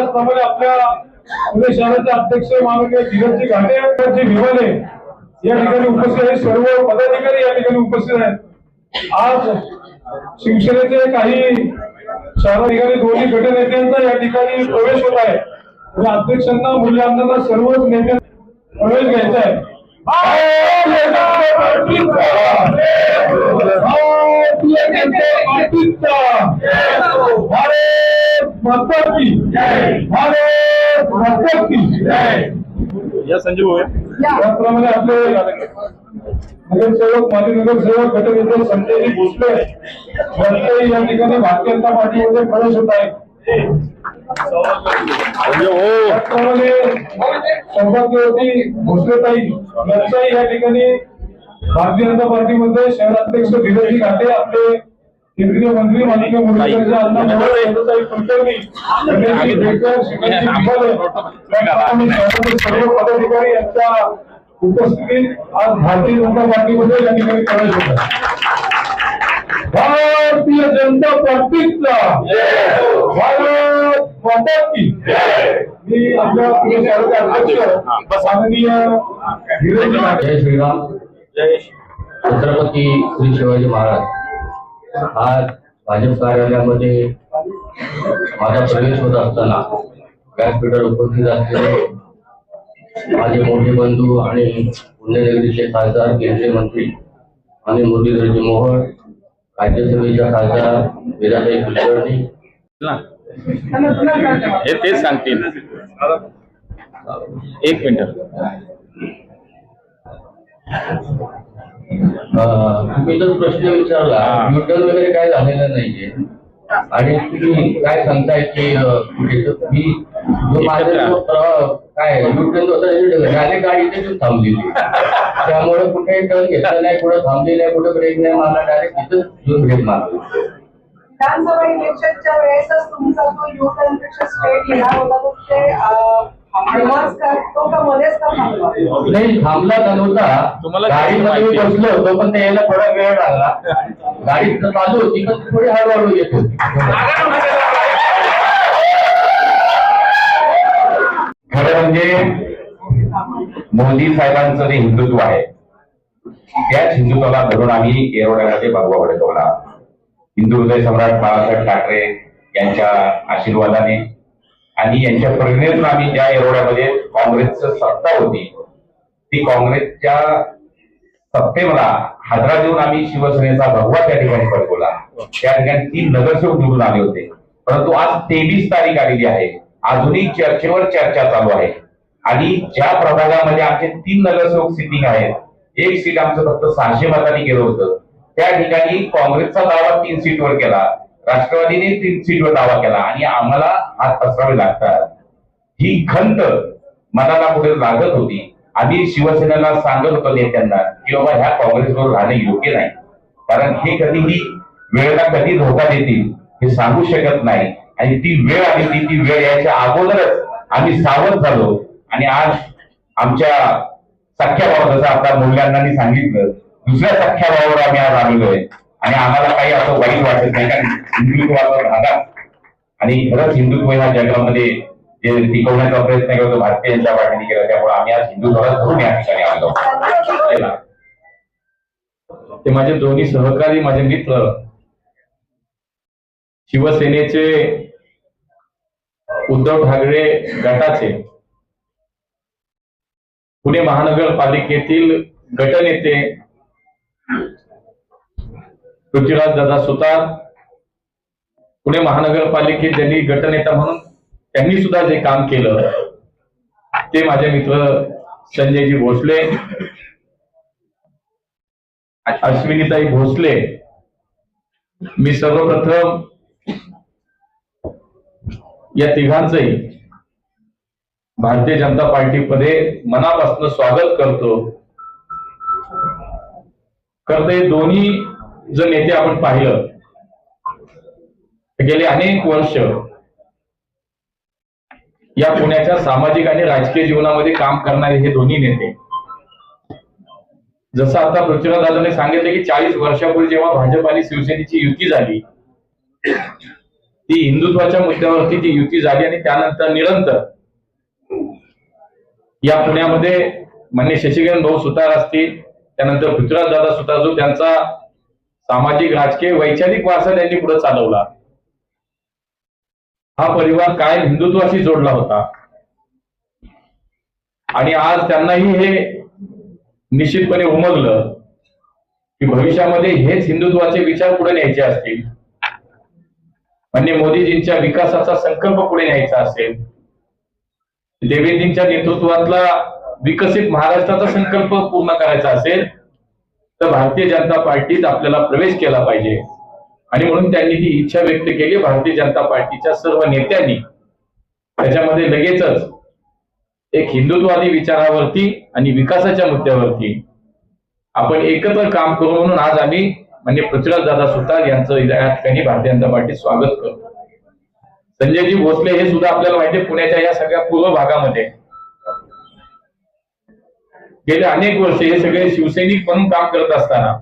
त्याचप्रमाणे आपल्या पुणे शहराचे अध्यक्ष माननीय धीरजी घाटे यांची विमाने या ठिकाणी उपस्थित आहेत. सर्व पदाधिकारी या ठिकाणी उपस्थित आहेत. आज शिवसेनेचे काही शहराधिकारी दोन्ही गटनेत्यांचा या ठिकाणी प्रवेश होत आहे. अध्यक्षांना मूल्यांना सर्वच नेत्या प्रवेश घ्यायचा आहे. भारत की भारत की या त्याप्रमाणे आपले नगरसेवक माजी नगरसेवक गटनेते संजयजी भोसले या ठिकाणी भारतीय जनता पार्टीमध्ये प्रवेश होत आहे. संजीव हो त्याचप्रमाणे सौभाग्यवती भोसलेताई यांचाही या ठिकाणी भारतीय जनता पार्टीमध्ये शहराध्यक्ष धीरजी घाटे आपले केंद्रीय मंत्री माननीय मुरलीधरजी कुलकर्णी सर्व पदाधिकारी यांच्या उपस्थितीत आज भारतीय जनता पार्टीमध्ये या ठिकाणी प्रवेश होत भारतीय जनता पार्टीचा भारत माता की मी आपल्या पुणे शहराचे अध्यक्ष माननीय जय श्रीराम. जय छत्रपती श्री शिवाजी महाराज. आज भाजप कार्यालयामध्ये माझा प्रवेश होत असताना व्यासपीठावर उपस्थित असलेले माझे मोठे बंधू आणि पुण्यनगरीचे खासदार केंद्रीय मंत्री आणि मुरलीधरजी मोहन राज्यसभेच्या खासदार विराजाई कुलकर्णी. हे तेच सांगतील. एक मिनिट. तुम्ही जो प्रश्न विचारला. हा. न्यूटन वगैरे काय झालेलं नाहीये. आणि तुम्ही काय सांगताय की अं, कुठे तर मी जो माझा काय होता डायरेक्ट गाडी इथेच थांबलेली. त्यामुळे कुठे टर्न घेतला नाही कुठं थांबली नाही कुठं ब्रेक नाही मारला डायरेक्ट इथंच घेऊन ब्रेक मारला विधानसभा इलेक्शनच्या वेळेसच तुमचा जो युटर्नपेक्षा स्टेट लिहा होता तो नाही थांबला का नव्हता? तुम्हाला गाडीमध्ये. बसलो होतो पण ते यायला थोडा वेळ लागला. गाडी चालू होती पण थोडी हळूहळू येत होती. खरं म्हणजे मोदी साहेबांचं जे हिंदुत्व आहे त्याच हिंदुत्वाला धरून आम्ही येरवड्यामध्ये भगवा वडकवला हिंदू हृदय सम्राट बाळासाहेब ठाकरे यांच्या आशीर्वादाने आणि यांच्या प्रेरणेतून आम्ही ज्या येरवड्यामध्ये काँग्रेसचं सत्ता होती ती काँग्रेसच्या सत्तेला हादरा देऊन आम्ही शिवसेनेचा भगवा त्या ठिकाणी फडकवला त्या ठिकाणी तीन नगरसेवक निवडून आले होते. परंतु आज तेवीस तारीख आलेली आहे. अजूनही चर्चेवर चर्चा चालू आहे. आणि ज्या प्रभागामध्ये आमचे तीन नगरसेवक सिटिंग आहेत एक सीट आमचं फक्त सहाशे मतांनी गेलं होतं. त्या ठिकाणी काँग्रेसचा दावा तीन सीटवर केला. राष्ट्रवादीने तीन सीटवर दावा केला आणि आम्हाला हात पसरावे लागतात. ही खंत मनाला कुठे लागत होती? आम्ही शिवसेनेला सांगत होतो नेत्यांना की बाबा ह्या काँग्रेसवर राहणे योग्य नाही. कारण हे कधीही वेळेला कधी धोका देतील हे सांगू शकत नाही. आणि ती वेळ आली ती ती वेळ यायच्या अगोदरच आम्ही सावध झालो. आणि आज आमच्या सख्या भावा जसं आता मुलांना सांगितलं दुसऱ्या सख्या भावावर आम्ही आज आलेलो आहे. आणि आम्हाला काही असं वाईट वाटत नाही कारण हिंदुत्वाचा धागा आणि खरंच हिंदुत्व ह्या जगामध्ये जे टिकवण्याचा प्रयत्न केला तो भारतीय जनता पार्टीने केला त्यामुळे आम्ही आज हिंदुत्वाला धरून या ठिकाणी आलो ते माझे दोन्ही सहकारी माझे मित्र शिवसेनेचे उद्धव ठाकरे गटाचे पुणे महानगरपालिकेतील गटनेते पृथ्वीराज दादा सुतार पुणे महानगरपालिकेत ज्यांनी गटनेता म्हणून त्यांनी सुद्धा जे काम केलं ते माझे मित्र संजयजी भोसले अश्विनीताई भोसले मी सर्वप्रथम या तिघांचंही भारतीय जनता पार्टीमध्ये मनापासून स्वागत करतो. करते दोन्ही जो नेते आपण पाहिलं गेले अनेक वर्ष या पुण्याच्या सामाजिक आणि राजकीय जीवनामध्ये काम करणारे हे दोन्ही नेते. जसं आता पृथ्वीराज दादाने सांगितलं की चाळीस वर्षापूर्वी जेव्हा भाजप आणि शिवसेनेची युती झाली ती हिंदुत्वाच्या मुद्द्यावरती ती युती झाली आणि त्यानंतर निरंतर या पुण्यामध्ये मान्य शशिकांत भाऊ सुतार असतील त्यानंतर पृथ्वीराज दादा सुतार जो त्यांचा सामाजिक राजकीय वैचारिक वारसा त्यांनी पुढे चालवला. हा परिवार कायम हिंदुत्वाशी जोडला होता. आणि आज त्यांनाही हे निश्चितपणे उमगलं की भविष्यामध्ये हेच हिंदुत्वाचे विचार पुढे न्यायचे असतील. म्हणजे मोदीजींच्या विकासाचा संकल्प पुढे न्यायचा असेल. देवेंद्रजींच्या नेतृत्वातला विकसित महाराष्ट्राचा संकल्प पूर्ण करायचा असेल. तर भारतीय जनता पार्टीत आपल्याला प्रवेश केला पाहिजे. आणि म्हणून त्यांनी ती इच्छा व्यक्त केली. भारतीय जनता पार्टीच्या सर्व नेत्यांनी. त्याच्यामध्ये लगेचच एक हिंदुत्वादी विचारावरती आणि विकासाच्या मुद्द्यावरती आपण एकत्र काम करू म्हणून आज आम्ही म्हणजे पृथ्वीराज दादा सुतार यांचं या ठिकाणी भारतीय जनता पार्टी स्वागत करतो. संजयजी भोसले हे सुद्धा आपल्याला माहिती पुण्याच्या या सगळ्या पूर्व भागामध्ये. गेले अनेक वर्ष हे सगळे शिवसैनिक म्हणून काम करत असताना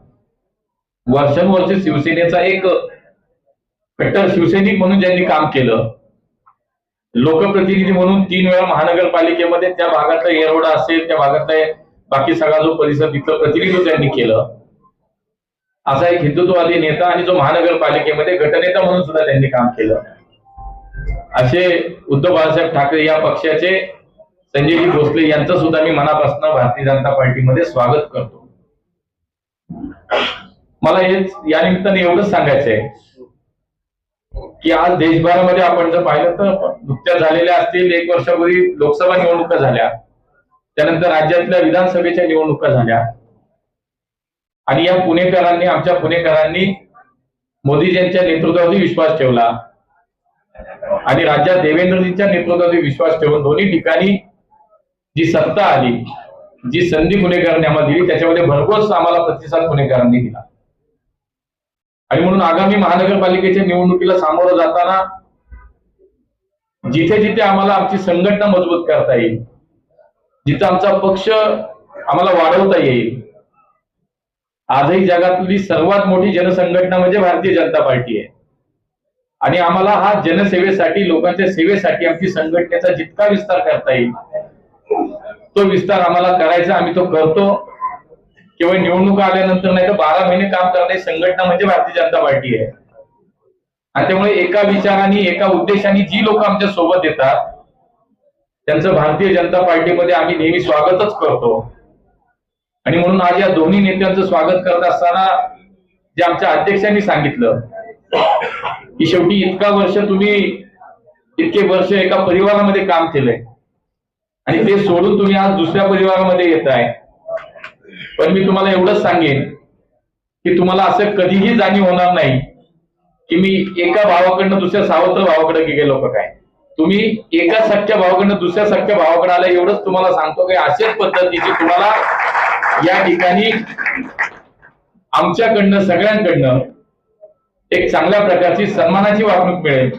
वर्षानुवर्ष शिवसेनेचा एक कट्टर शिवसैनिक म्हणून ज्यांनी काम केलं लोकप्रतिनिधी म्हणून तीन वेळा महानगरपालिकेमध्ये त्या भागातला येरवडा असेल त्या भागातला बाकी सगळा जो परिसर तिथलं प्रतिनिधित्व त्यांनी केलं. असा एक हिंदुत्ववादी नेता आणि जो महानगरपालिकेमध्ये गटनेता म्हणून सुद्धा त्यांनी काम केलं. असे उद्धव बाळासाहेब ठाकरे या पक्षाचे संजयजी भोसले यांचं सुद्धा मी मनापासून भारतीय जनता पार्टीमध्ये स्वागत करतो. मला हेच या निमित्ताने एवढंच सांगायचं आहे की आज देशभरामध्ये आपण जर पाहिलं तर नुकत्याच झालेल्या असतील एक वर्षापूर्वी लोकसभा निवडणुका झाल्या. त्यानंतर राज्यातल्या विधानसभेच्या निवडणुका झाल्या. आणि या पुणेकरांनी आमच्या पुणेकरांनी मोदीजींच्या नेतृत्वावरती विश्वास ठेवला आणि राज्यात देवेंद्रजींच्या नेतृत्वावरती विश्वास ठेवून दोन्ही ठिकाणी जी सत्ता आली जी संधी पुणेकरांनी आम्हाला दिली त्याच्यामध्ये भरघोस आम्हाला प्रतिसाद पुणेकरांनी दिला. आणि म्हणून आगामी महानगरपालिकेच्या निवडणुकीला सामोरं जाताना जिथे जिथे आम्हाला आमची संघटना मजबूत करता येईल जिथं आमचा पक्ष आम्हाला वाढवता येईल आजही जगातली सर्वात मोठी जनसंघटना म्हणजे भारतीय जनता पार्टी आहे. आणि आम्हाला हा जनसेवेसाठी लोकांच्या सेवेसाठी आमची संघटनेचा जितका विस्तार करता येईल तो विस्तार आम्हाला करायचा आम्ही तो करतो. केवळ निवडणूक आल्यानंतर नाही तर बारा महिने काम करणारी संघटना म्हणजे भारतीय जनता पार्टी आहे. आणि त्यामुळे एका विचाराने एका उद्देशाने जी लोक आमच्यासोबत येतात त्यांचं भारतीय जनता पार्टीमध्ये आम्ही नेहमी स्वागतच करतो. आणि म्हणून आज या दोन्ही नेत्यांचं स्वागत करत असताना जे आमच्या अध्यक्षांनी सांगितलं की शेवटी इतका वर्ष तुम्ही इतके वर्ष एका परिवारामध्ये काम केलंय. आणि ते सोडून तुम्ही आज दुसऱ्या परिवारामध्ये येत आहे पण मी तुम्हाला एवढंच सांगेन की तुम्हाला असं कधीही जाणीव होणार नाही की मी एका भावाकडनं दुसऱ्या सावत्र भावाकडे गेलो का काय. तुम्ही एका सख्या भावाकडनं दुसऱ्या सख्या भावाकडे आला एवढंच तुम्हाला सांगतो की अशाच पद्धतीची तुम्हाला या ठिकाणी आमच्याकडनं सगळ्यांकडनं एक चांगल्या प्रकारची सन्मानाची वागणूक मिळेल.